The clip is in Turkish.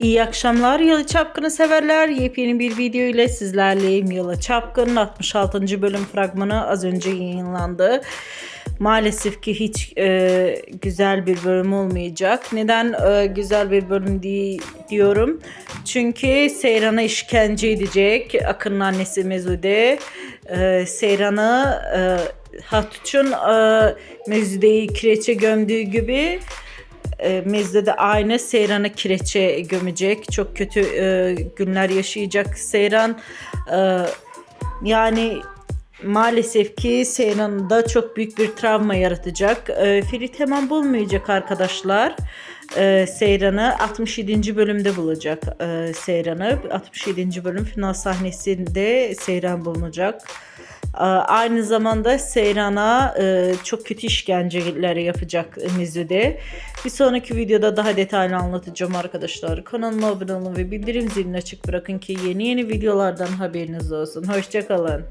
İyi akşamlar Yalı Çapkın'ı severler. Yepyeni bir video ile sizlerleyim. Yalı Çapkın'ın 66. bölüm fragmanı az önce yayınlandı. Maalesef ki hiç e, güzel bir bölüm olmayacak. Neden e, güzel bir bölüm di- diyorum? Çünkü Seyran'a işkence edecek. Akın'ın annesi Mezude. E, Seyran'ı e, Hatuç'un e, Mezude'yi kireçe gömdüğü gibi e, Mezde de aynı Seyran'ı kireçe gömecek. Çok kötü e, günler yaşayacak Seyran. E, yani maalesef ki Seyran'da çok büyük bir travma yaratacak. E, Ferit hemen bulmayacak arkadaşlar. E, Seyran'ı 67. bölümde bulacak e, Seyran'ı. 67. bölüm final sahnesinde Seyran bulunacak. Ee, Aynı zamanda Seyran'a e, çok kötü işkenceler yapacak Mizude. Bir sonraki videoda daha detaylı anlatacağım arkadaşlar. Kanalıma abone olun ve bildirim zilini açık bırakın ki yeni yeni videolardan haberiniz olsun. Hoşçakalın.